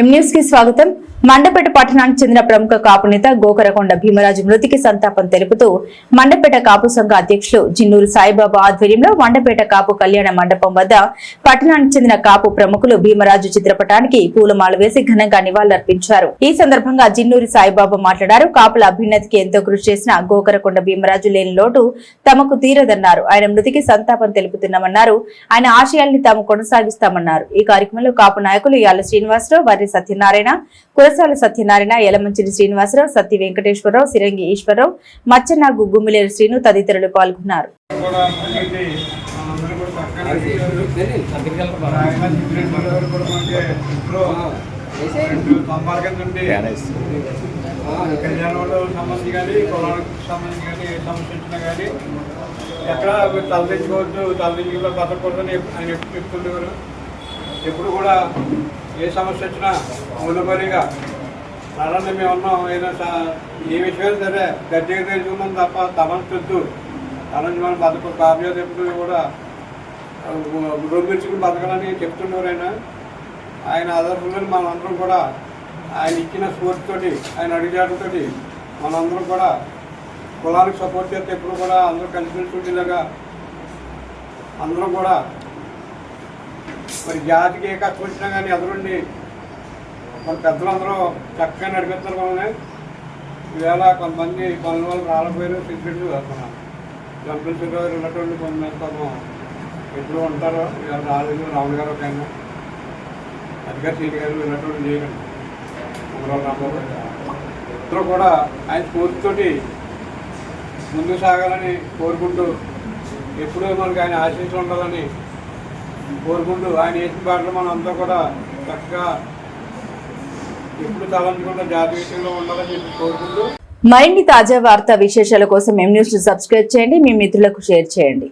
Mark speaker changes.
Speaker 1: ఎంన్యూస్కి స్వాగతం. మండపేట పట్టణానికి చెందిన ప్రముఖ కాపు నేత గోకరకొండ భీమరాజు మృతికి సంతాపం తెలుపుతూ మండపేట కాపు సంఘ అధ్యక్షులు జిన్నూరు సాయిబాబా ఆధ్వర్యంలో మండపేట కాపు కళ్యాణ మండపం వద్ద పట్టణానికి చెందిన కాపు ప్రముఖులు భీమరాజు చిత్రపటానికి పూలమాల వేసి ఘనంగా నివాళులర్పించారు. ఈ సందర్భంగా జిన్నూరి సాయిబాబా మాట్లాడారు. కాపుల అభ్యున్నతికి ఎంతో కృషి చేసిన గోకరకొండ భీమరాజు లేని లోటు తమకు తీరదన్నారు. ఆయన మృతికి సంతాపం తెలుపుతున్నామన్నారు. ఆయన ఆశయాల్ని తాము కొనసాగిస్తామన్నారు. ఈ కార్యక్రమంలో కాపు నాయకులు యాల శ్రీనివాసరావు వర్రి సత్యనారాయణ కురసాల సత్యనారాయణ యలమంచిరి శ్రీనివాసరావు సత్య వెంకటేశ్వరరావు సిరంగి ఈశ్వరరావు మచ్చన్న గుగ్గుమిలేరు శ్రీను తదితరులు పాల్గొన్నారు.
Speaker 2: కళ్యాణంలో సంబంధించి కానీ కులానికి సంబంధించి కానీ ఏ సమస్య వచ్చినా కానీ ఎక్కడ తలదించుకోవద్దు తలదించుకుంటే బతకూడదని ఆయన చెప్తుండేవారు. ఎప్పుడు కూడా ఏ సమస్య వచ్చినా మూలపరిగా నడండి మేము ఉన్నాం. ఏదైనా సా- ఏ విషయాలు సరే గట్టిగా తెలుసుకున్నాం తప్ప తమస్తొద్దు తన నుంచి మనం బతక కావ్యాలు ఎప్పుడు కూడా రొమ్మించుకుని బతకాలని చెప్తున్నారు ఆయన ఆయన ఆదర్శంలో మనందరం కూడా ఆయన ఇచ్చిన స్ఫూర్తితోటి ఆయన అడిగాడుతోటి మనందరం కూడా కులానికి సపోర్ట్ చేస్తే ఎప్పుడు కూడా అందరూ కలిసి ఉండేలాగా అందరం కూడా మరి జాతికి ఏ కష్టం వచ్చినా కానీ ఎదురుండి మన పెద్దలందరూ చక్కగా నడిపిస్తారు మనల్ని ఈవేళ కొంతమంది పనుల వాళ్ళు రాలేకపోయారు. సిగ్గుడు మన జంపల్ గారు ఉన్నటువంటి కొంతమంది పాపం ఎప్పుడు ఉంటారో ఇవాళ రాలేదు. రాముడు గారు ఒక ఆయన. అధికార సీని గారు ఉన్నటువంటి చేయకండి ఉమరావు అందరూ కూడా ఆయన స్ఫూర్తితోటి ముందుకు సాగాలని కోరుకుంటూ ఎప్పుడూ మనకి ఆయన ఆశీస్సులు ఉండాలని కోరుకుంటూ ఆయన వేసిన పాటలు మనం అంతా కూడా చక్కగా ఎప్పుడు తలంచకుండా జాతి విషయంలో ఉండాలని చెప్పి కోరుకుంటూ
Speaker 1: మరిన్ని తాజా వార్తా విశేషాల కోసం ఎం న్యూస్ సబ్స్క్రైబ్ చేయండి. మీ మిత్రులకు షేర్ చేయండి.